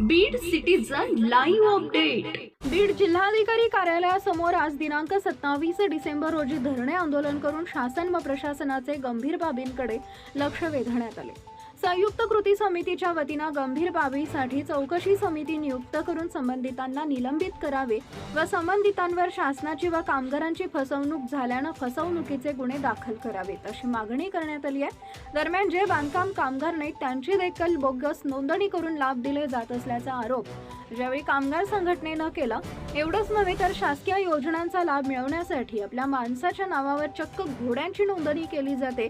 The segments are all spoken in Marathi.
Beed citizen live update Beed जिल्हाधिकारी कार्यालयासमोर आज दिनांक सत्तावीस डिसेंबर रोजी धरणे आंदोलन करून शासन व प्रशासनाचे गंभीर बाबींकडे लक्ष वेधण्यात आले. संयुक्त कृती समितीच्या वतीनं गंभीर बाबीसाठी चौकशी समिती नियुक्त करून संबंधितांना निलंबित करावे व संबंधितांवर शासनाची व कामगारांची फसवणूक झाल्यानं फसवणुकीचे गुन्हे दाखल करावेत अशी मागणी करण्यात आली आहे. दरम्यान जे बांधकाम कामगार नाहीत त्यांची देखील बोगस नोंदणी करून लाभ दिले जात असल्याचा आरोप ज्यावेळी कामगार संघटनेनं केला एवढंच नव्हे तर शासकीय योजनांचा लाभ मिळवण्यासाठी आपल्या माणसाच्या नावावर चक्क घोड्यांची नोंदणी केली जाते.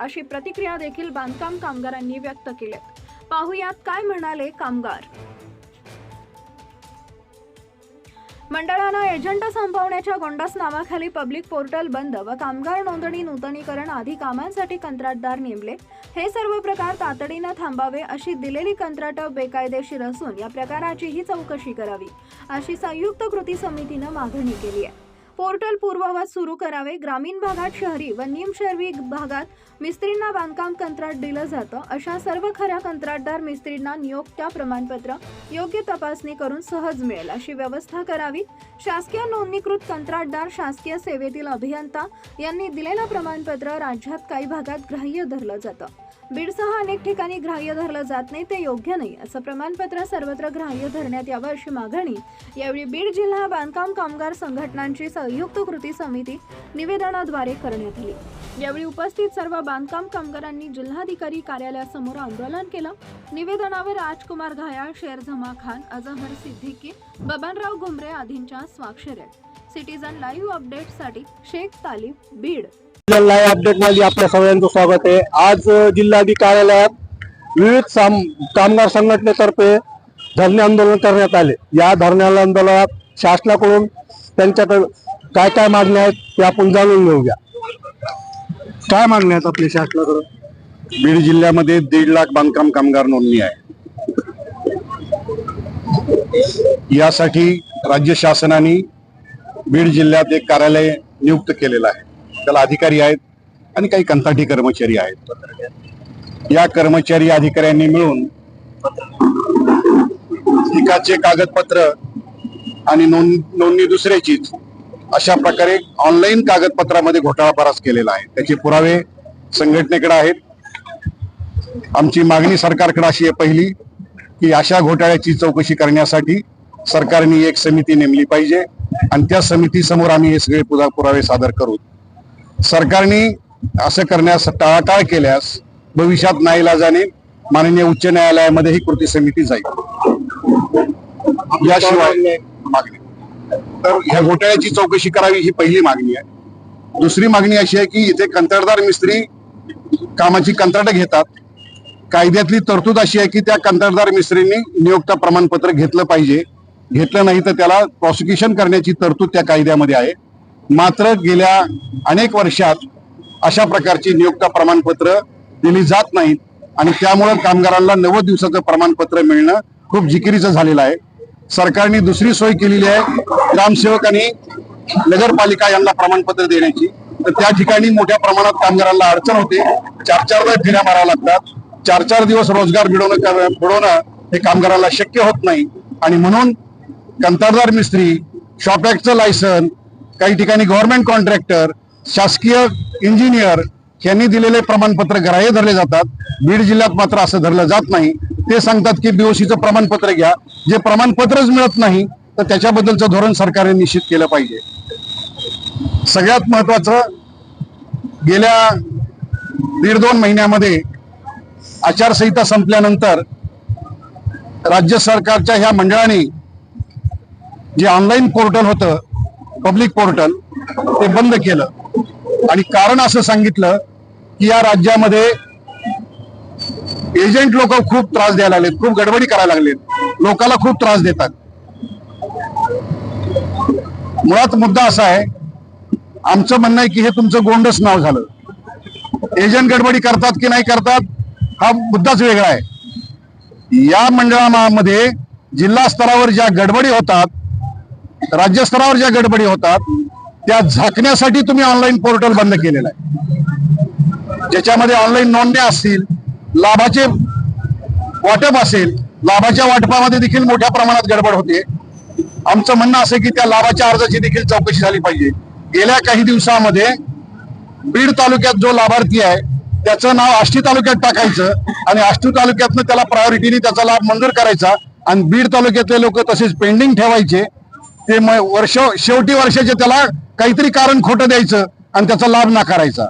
अशी प्रतिक्रिया देखील बांधकाम कामगारांनी व्यक्त केली. पाहुयात काय म्हणाले कामगार? मंडळानं एजंट संपवण्याच्या गोंडास नावाखाली पब्लिक पोर्टल बंद व कामगार नोंदणी नूतनीकरण आदी कामांसाठी कंत्राटदार नेमले. हे सर्व प्रकार तातडीनं थांबावे अशी दिलेली कंत्राटं बेकायदेशीर असून या प्रकाराचीही चौकशी करावी अशी संयुक्त कृती समितीनं मागणी केली आहे. पोर्टल पूर्ववत सुरू करावे. ग्रामीण भागात शहरी व निमशहरी भागात मिस्त्रींना बांधकाम कंत्राट दिलं जातं. अशा सर्व खऱ्या कंत्राटदार मिस्त्रींना नियोक्त्या प्रमाणपत्र योग्य तपासणी करून सहज मिळेल अशी व्यवस्था करावी. शासकीय नोंदणीकृत कंत्राटदार शासकीय सेवेतील अभियंता यांनी दिलेलं प्रमाणपत्र राज्यात काही भागात ग्राह्य धरलं जातं. बीडसह अनेक ठिकाणी ग्राह्य धरलं जात नाही ते योग्य नाही असं प्रमाणपत्र सर्वत्र ग्राह्य धरण्यात यावं अशी मागणी. यावेळी बीड जिल्हा बांधकाम कामगार संघटनांची संयुक्त कृती समिती निवेदनाद्वारे करण्यात आली. यावेळी उपस्थित सर्व बांधकाम कामगारांनी जिल्हाधिकारी कार्यालयासमोर आंदोलन केलं. निवेदनावर राजकुमार घायाळ शेरझमा खान अजहर सिद्दीकी बबनराव घुमरे आदींच्या स्वाक्षऱ्यात सिटीजन लाईव्ह अपडेटसाठी शेख तालीम बीड. लाईव्ह अपडेटमध्ये आपल्या सगळ्यांचं स्वागत आहे. आज अ, जिल्हाधिकारी कार्यालयात विविध कामगार संघटनेतर्फे धरणे आंदोलन करण्यात आले. या धरणे आंदोलनात शासनाकडून त्यांच्याकडे काय काय मागण्या आहेत ते आपण जाणून घेऊया. काय मागण्या आहेत आपल्या शासनाकडून? बीड जिल्ह्यामध्ये दीड लाख बांधकाम कामगार नोंदणी आहे. यासाठी राज्य शासनाने बीड जिल्ह्यात एक कार्यालय नियुक्त केलेलं आहे. त्याला अधिकारी आहेत आणि काही कंत्राटी कर्मचारी आहेत. या कर्मचारी अधिकाऱ्यांनी मिळून एकाचे कागदपत्र आणि नोंद नोंदणी दुसऱ्याचीच अशा प्रकारे ऑनलाईन कागदपत्रामध्ये घोटाळा बराच केलेला आहे. त्याचे पुरावे संघटनेकडे आहेत. आमची मागणी सरकारकडे अशी आहे पहिली की अशा घोटाळ्याची चौकशी करण्यासाठी सरकारने एक समिती नेमली पाहिजे आणि त्या समितीसमोर आम्ही हे सगळे पुरा- पुरावे सादर करू. सरकारने असं करण्यास टाळाटाळ केल्यास भविष्यात नाईलाजाने माननीय उच्च न्यायालयामध्ये ही कृती समिती जाईल. याशिवाय मागणी. तर ह्या घोटाळ्याची चौकशी करावी ही पहिली मागणी आहे. दुसरी मागणी अशी आहे की इथे कंत्राटदार मिस्त्री कामाची कंत्राट घेतात. कायद्यातली तरतूद अशी आहे की त्या कंत्राटदार मिस्त्रींनी नियोक्ता प्रमाणपत्र घेतलं पाहिजे. घेतलं नाही तर त्याला प्रॉसिक्युशन करण्याची तरतूद त्या कायद्यामध्ये आहे. मात्र गेल्या अनेक वर्षात अशा प्रकारची नियुक्त प्रमाणपत्र दिली जात नाहीत आणि त्यामुळं कामगारांना नव्वद दिवसाचं प्रमाणपत्र मिळणं खूप जिकिरीचं झालेलं आहे. सरकारने दुसरी सोय केलेली आहे ग्रामसेवकांनी नगरपालिका यांना प्रमाणपत्र देण्याची. तर त्या ठिकाणी मोठ्या प्रमाणात कामगारांना अडचण होते. चार चारदा फेऱ्या माराव्या लागतात. चार चार दिवस रोजगार मिळवणं मिळवणं हे कामगारांना शक्य होत नाही. आणि म्हणून कंत्राटदार मिस्त्री शॉपॅकचं लायसन काही ठिकाणी गव्हर्नमेंट कॉन्ट्रॅक्टर शासकीय इंजिनियर यांनी दिलेले प्रमाणपत्र ग्राह्य धरले जातात. बीड जिल्ह्यात मात्र असं धरलं जात नाही. ते सांगतात की बीओसीचं प्रमाणपत्र घ्या. जे प्रमाणपत्रच मिळत नाही तर त्याच्याबद्दलचं धोरण सरकारने निश्चित केलं पाहिजे. सगळ्यात महत्वाचं गेल्या दीड दोन महिन्यामध्ये आचारसंहिता संपल्यानंतर राज्य सरकारच्या ह्या मंडळाने जे ऑनलाईन पोर्टल होतं पब्लिक पोर्टल ते बंद केलं. आणि कारण असं सांगितलं की या राज्यामध्ये एजंट लोक खूप त्रास द्यायला लागलेत खूप गडबडी करायला लागलेत. लोकांना खूप त्रास देतात. मुळात मुद्दा असा आहे आमचं म्हणणं आहे की हे तुमचं गोंडस नाव झालं. एजंट गडबडी करतात की नाही करतात हा मुद्दाच वेगळा आहे. या मंडळामध्ये जिल्हा स्तरावर ज्या गडबडी होतात राज्य स्तरावर ज्या गडबडी होतात त्या झाकण्यासाठी तुम्ही ऑनलाईन पोर्टल बंद केलेलं आहे. ज्याच्यामध्ये ऑनलाईन नोंदण्या असतील लाभाचे वाटप असेल लाभाच्या वाटपामध्ये देखील मोठ्या प्रमाणात गडबड होते. आमचं म्हणणं असं की त्या लाभाच्या अर्जाची देखील चौकशी झाली पाहिजे. गेल्या काही दिवसामध्ये बीड तालुक्यात जो लाभार्थी आहे त्याचं नाव आष्टी तालुक्यात टाकायचं आणि आष्टी तालुक्यातनं त्याला प्रायोरिटीने त्याचा लाभ मंजूर करायचा आणि बीड तालुक्यातले लोक तसेच पेंडिंग ठेवायचे. ते वर्ष शेवटी वर्षाचे त्याला काहीतरी कारण खोटं द्यायचं आणि त्याचा लाभ नाकारायचा.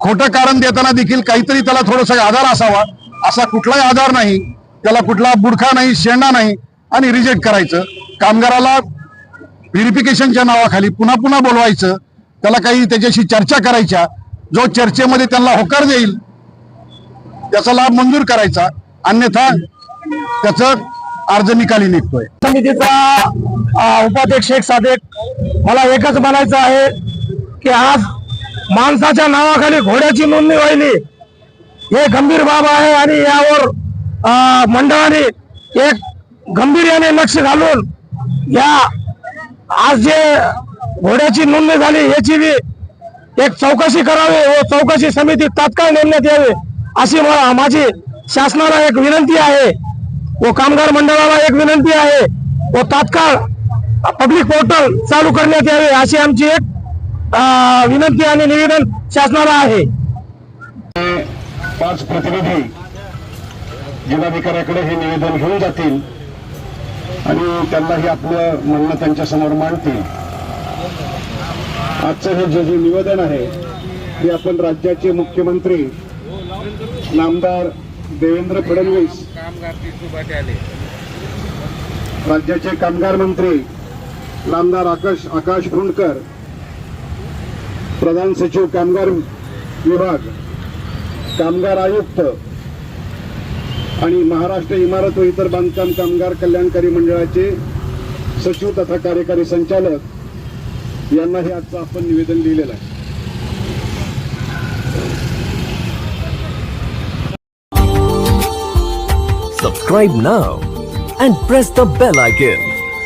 खोटं कारण देताना देखील काहीतरी त्याला थोडासा आधार असावा असा कुठलाही आधार नाही. त्याला कुठला बुडखा नाही शेंडा नाही आणि रिजेक्ट करायचं. कामगाराला व्हेरिफिकेशनच्या नावाखाली पुन्हा पुन्हा बोलवायचं. त्याला काही त्याच्याशी चर्चा करायच्या. जो चर्चेमध्ये त्यांना होकार देईल त्याचा लाभ मंजूर करायचा. अन्यथा त्याचं अर्ज निकाली निघतोय. समितीचा उपाध्यक्ष एक साधक मला एकच म्हणायचं आहे की आज माणसाच्या नावाखाली घोड्याची नोंदणी व्हायली. हे गंभीर बाब आहे आणि यावर मंडळाने एक गंभीर्याने लक्ष घालून या आज जे घोड्याची नोंदणी झाली याची बी एक चौकशी करावी व चौकशी समिती तात्काळ नेमण्यात यावी अशी मला माझी शासनाला एक विनंती आहे व कामगार मंडळाला एक विनंती आहे व तात्काळ पब्लिक पोर्टल चालू करण्यात यावे अशी आमची एक विनंती आणि निवेदन शासनाला आहे. पाच प्रतिनिधी जिल्हाधिकाऱ्याकडे हे निवेदन घेऊन जातील आणि त्यांना हे आपलं म्हणणं त्यांच्यासमोर मांडतील. आजचं हे जे जे निवेदन आहे ते आपण राज्याचे मुख्यमंत्री नामदार देवेंद्र फडणवीस राज्याचे कामगार मंत्री नामदार आकाश आकाश फुंडकर प्रधान सचिव कामगार विभाग कामगार आयुक्त आणि महाराष्ट्र इमारत व इतर बांधकाम कामगार कल्याणकारी मंडळाचे सचिव तथा कार्यकारी संचालक यांना हे आजचं आपण निवेदन लिहिलेलं आहे Subscribe now and press the bell icon.